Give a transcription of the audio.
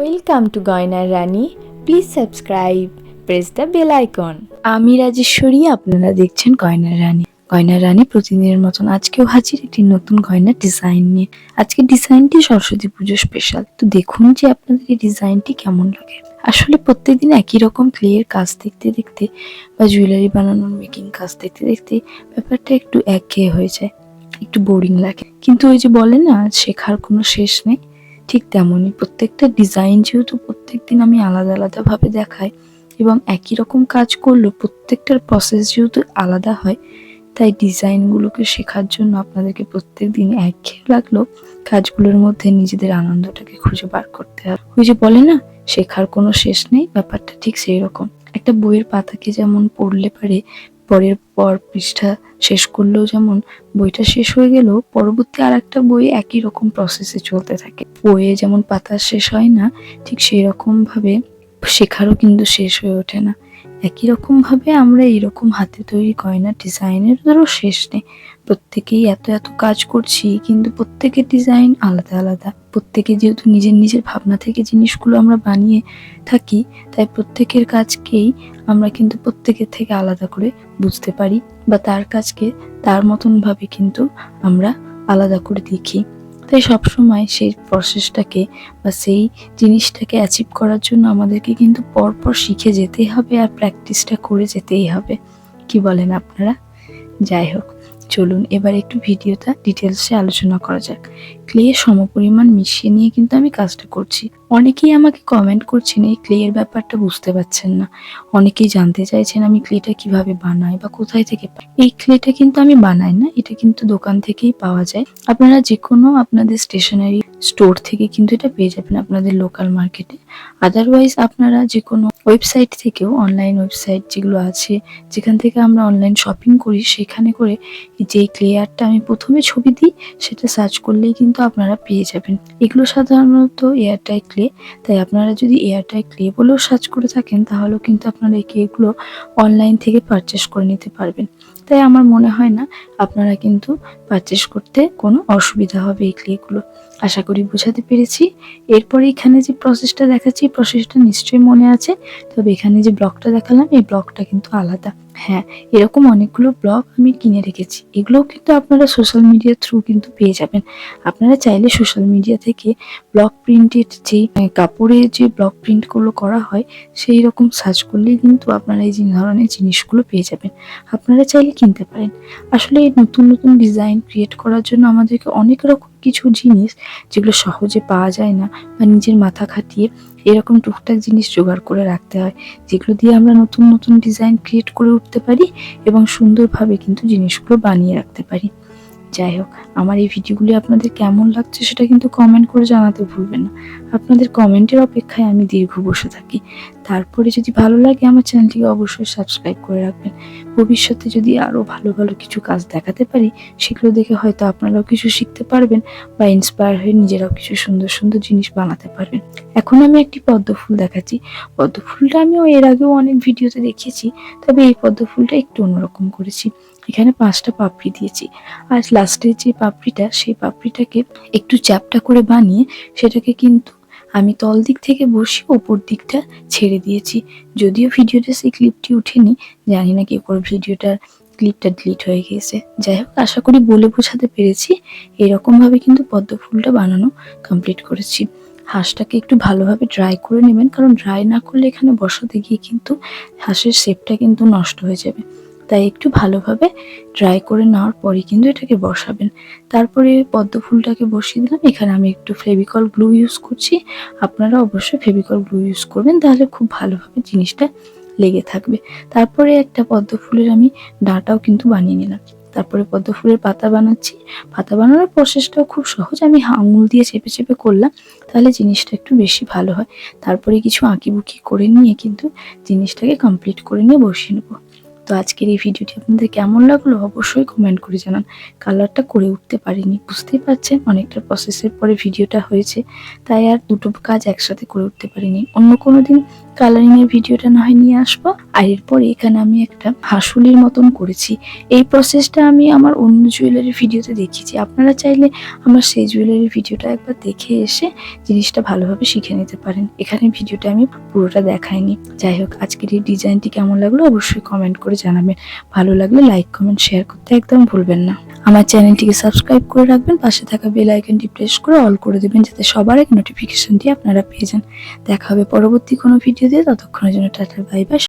Welcome to গয়নার রানী please subscribe press the bell icon আমি রাজেশ্বরী, আপনারা দেখছেন গয়নার রানী গয়নার রানী প্রতিদিনের মতন আজকেও হাজির একটি নতুন গয়নার ডিজাইন নিয়ে। আজকে ডিজাইনটি সরস্বতী পুজো স্পেশাল তো দেখুন যে আপনাদের এই ডিজাইনটি কেমন লাগে। আসলে প্রত্যেকদিন একই রকম ক্লের কাজ দেখতে দেখতে বা জুয়েলারি বানানোর মেকিং কাজ দেখতে দেখতে ব্যাপারটা একটু একঘেয়ে হয়ে যায়। একটু বোরিং লাগে। কিন্তু ওই যে বলে না, শেখার কোনো শেষ নেই। ঠিক তেমনই। প্রত্যেকটা ডিজাইন যেহেতু প্রত্যেক দিন আমি আলাদা আলাদাভাবে দেখাই এবং একই রকম কাজ করলেও প্রত্যেকটার প্রসেস যেহেতু আলাদা হয়, তাই ডিজাইনগুলোকে শেখার জন্য আপনাদেরকে প্রত্যেক দিন একঘেয়ে লাগলেও কাজগুলোর মধ্যে নিজেদের আনন্দটাকে খুঁজে বার করতে হবে ওই যে বলে না, শেখার কোনো শেষ নেই, ব্যাপারটা ঠিক সেই রকম। একটা বইয়ের পাতাকে যেমন পড়লে পারে পরের পর পৃষ্ঠা শেষ করলেও যেমন বইটা শেষ হয়ে গেলেও পরবর্তী আর একটা বই একই রকম প্রসেসে চলতে থাকে। বইয়ে যেমন পাতা শেষ হয় না, ঠিক সেই রকমভাবে শেখারও কিন্তু শেষ হয়ে ওঠে না। একই রকম ভাবে আমরা এরকম হাতে তৈরি গয়না ধরো শেষ নেই। প্রত্যেকেই এত এত কাজ করছি, কিন্তু প্রত্যেকের ডিজাইন আলাদা আলাদা। প্রত্যেকে যেহেতু নিজের নিজের ভাবনা থেকে জিনিসগুলো আমরা বানিয়ে থাকি, তাই প্রত্যেকের কাজকেই আমরা কিন্তু প্রত্যেকের থেকে আলাদা করে বুঝতে পারি বা তার কাজকে তার মতন ভাবে কিন্তু আমরা আলাদা করে দেখি। তাই সবসময় সেই প্রসেসটাকে বা সেই জিনিসটাকে অ্যাচিভ করার জন্য আমাদেরকে কিন্তু পরপর শিখে যেতেই হবে আর প্র্যাকটিসটা করে যেতেই হবে। কি বলেন আপনারা? যাই হোক, চলুন এবার একটু ভিডিওটা ডিটেলসে আলোচনা করা যাক। ক্লে সমপরিমাণ মিশিয়ে নিয়ে কিন্তু আমি কাজটা করছি। অনেকেই আমাকে কমেন্ট করছেন, এই ক্লের ব্যাপারটা বুঝতে পারছেন না। অনেকেই জানতে চাইছেন আমি ক্লেটা কীভাবে বানাই বা কোথায় থেকে পাই। এই ক্লেটা কিন্তু আমি বানাই না, এটা কিন্তু দোকান থেকেই পাওয়া যায়। আপনারা যে কোনো আপনাদের স্টেশনারি স্টোর থেকে কিন্তু এটা পেয়ে যাবেন আপনাদের লোকাল মার্কেটে আদারওয়াইজ আপনারা যে কোনো ওয়েবসাইট থেকেও অনলাইন ওয়েবসাইট যেগুলো আছে, যেখান থেকে আমরা অনলাইন শপিং করি, সেখানে করে যে ক্লে আর্টটা আমি প্রথমে ছবি দিই, সেটা সার্চ করলেই কিন্তু আপনারা পেয়ে যাবেন। এগুলো সাধারণত এয়ারটাই ক্লে তাই আপনারা যদি এয়ারটাই ক্লে বলেও সার্চ করে থাকেন, তাহলেও কিন্তু আপনারা এই ক্লেগুলো অনলাইন থেকে পারচেস করে নিতে পারবেন। তাই আমার মনে হয় না আপনারা কিন্তু পারচেস করতে কোনো অসুবিধা হবে এই ক্লেগুলো আশা করি বোঝাতে পেরেছি। এরপরে এখানে যে প্রসেসটা দেখাচ্ছি, এই প্রসেসটা নিশ্চয়ই মনে আছে। তবে এখানে যে ব্লকটা দেখালাম, এই ব্লকটা কিন্তু আলাদা। হ্যাঁ এরকম অনেকগুলো ব্লগ আমি কিনে রেখেছি। এগুলোও কিন্তু আপনারা সোশ্যাল মিডিয়ার থ্রু কিন্তু পেয়ে যাবেন। আপনারা চাইলে সোশ্যাল মিডিয়া থেকে ব্লক প্রিন্টের যে কাপড়ের যে ব্লক প্রিন্টগুলো করা হয়, সেই রকম সার্চ করলেই কিন্তু আপনারা এই ধরনের জিনিসগুলো পেয়ে যাবেন। আপনারা চাইলে কিনতে পারেন। আসলে এই নতুন নতুন ডিজাইন ক্রিয়েট করার জন্য আমাদেরকে অনেক রকম কিছু জিনিস যেগুলো সহজে পাওয়া যায় না বা নিজের মাথা খাটিয়ে এরকম টুকটাক জিনিস জোগাড় করে রাখতে হয়, যেগুলো দিয়ে আমরা নতুন নতুন ডিজাইন ক্রিয়েট করে উঠতে পারি এবং সুন্দরভাবে কিন্তু জিনিসগুলো বানিয়ে রাখতে পারি। যাই হোক, আমার এই ভিডিওগুলি আপনাদের কেমন লাগছে সেটা কিন্তু কমেন্ট করে জানাতে ভুলবেন না। আপনাদের কমেন্টের অপেক্ষায় আমি দীর্ঘ বসে থাকি। তারপরে যদি ভালো লাগে আমার চ্যানেলটিকে অবশ্যই সাবস্ক্রাইব করে রাখবেন। ভবিষ্যতে যদি আরও ভালো ভালো কিছু কাজ দেখাতে পারি, সেগুলো দেখে হয়তো আপনারাও কিছু শিখতে পারবেন বা ইন্সপায়ার হয়ে নিজেরাও কিছু সুন্দর সুন্দর জিনিস বানাতে পারবেন। এখন আমি একটি পদ্ম ফুল দেখাচ্ছি। পদ্ম ফুলটা আমিও এর আগেও অনেক ভিডিওতে দেখিয়েছি, তবে এই পদ্ম ফুলটা একটু অন্যরকম করেছি। এখানে পাঁচটা পাপড়ি দিয়েছি। আর লাস্টের যে পাপড়িটা, সেই পাপড়িটাকে একটু চ্যাপটা করে বানিয়ে সেটাকে কিন্তু আমি তল দিক থেকে বসে ওপর দিকটা ছেড়ে দিয়েছি। যদিও ভিডিওটা সেই ক্লিপটি উঠেনি, জানি না কি করে ভিডিওটার ক্লিপটা ডিলিট হয়ে গিয়েছে। যাই হোক, আশা করি বলে বোঝাতে পেরেছি। এরকমভাবে কিন্তু পদ্ম ফুলটা বানানো কমপ্লিট করেছি। হাঁসটাকে একটু ভালোভাবে ড্রাই করে নেবেন, কারণ ড্রাই না করলে এখানে বসাতে গিয়ে কিন্তু হাঁসের শেপটা কিন্তু নষ্ট হয়ে যাবে। তাই একটু ভালোভাবে ড্রাই করে নেওয়ার পরে কিন্তু এটাকে বসাবেন। তারপরে পদ্ম ফুলটাকে বসিয়ে দিলাম। এখানে আমি একটু ফেভিকল গ্লু ইউজ করছি। আপনারা অবশ্যই ফেভিকল গ্লু ইউজ করবেন, তাহলে খুব ভালোভাবে জিনিসটা লেগে থাকবে। তারপরে একটা পদ্ম ফুলের আমি ডাঁটাও কিন্তু বানিয়ে নিলাম। তারপরে পদ্ম ফুলের পাতা বানাচ্ছি। পাতা বানানোর প্রসেসটাও খুব সহজ। আমি আঙুল দিয়ে চেপে চেপে করলাম, তাহলে জিনিসটা একটু বেশি ভালো হয়। তারপরে কিছু আঁকি বুকি করে নিয়ে কিন্তু জিনিসটাকে কমপ্লিট করে নিয়ে বসিয়ে নেব। তো আজকের এই ভিডিওটি আপনাদের কেমন লাগল অবশ্যই কমেন্ট করে জানান। কালারটা করে উঠতে পারিনি, বুঝতেই পারছেন? অনেকটা প্রসেসের পরে ভিডিওটা হয়েছে, তাই আর দুটো কাজ একসাথে করে উঠতে পারিনি। অন্য কোনো দিন কালারিং এর ভিডিওটা না হয় নিয়ে আসব। আর এরপরে এখানে আমি একটা হাসুলির মতন করেছি। এই প্রসেসটা আমি আমার অন্য জুয়েলারি ভিডিওতে দেখিয়েছি। আপনারা চাইলে আমার সেই জুয়েলারি ভিডিওটা একবার দেখে এসে জিনিসটা ভালোভাবে শিখে নিতে পারেন। এখানে ভিডিওটা আমি পুরোটা দেখাইনি। যাই হোক, আজকের এই ডিজাইনটি কেমন লাগল অবশ্যই কমেন্ট করে জানাবেন। ভালো লাগলে লাইক কমেন্ট শেয়ার করতে একদম ভুলবেন না। আমার চ্যানেলটিকে সাবস্ক্রাইব করে রাখবেন, পাশে থাকা বেল আইকনটি প্রেস করে অল করে দেবেন, যাতে সবার এক নোটিফিকেশনটি আপনারা পেয়ে যান। দেখা হবে পরবর্তী কোনো ভিডিও দিয়ে ততক্ষণের জন্য টাটা বাই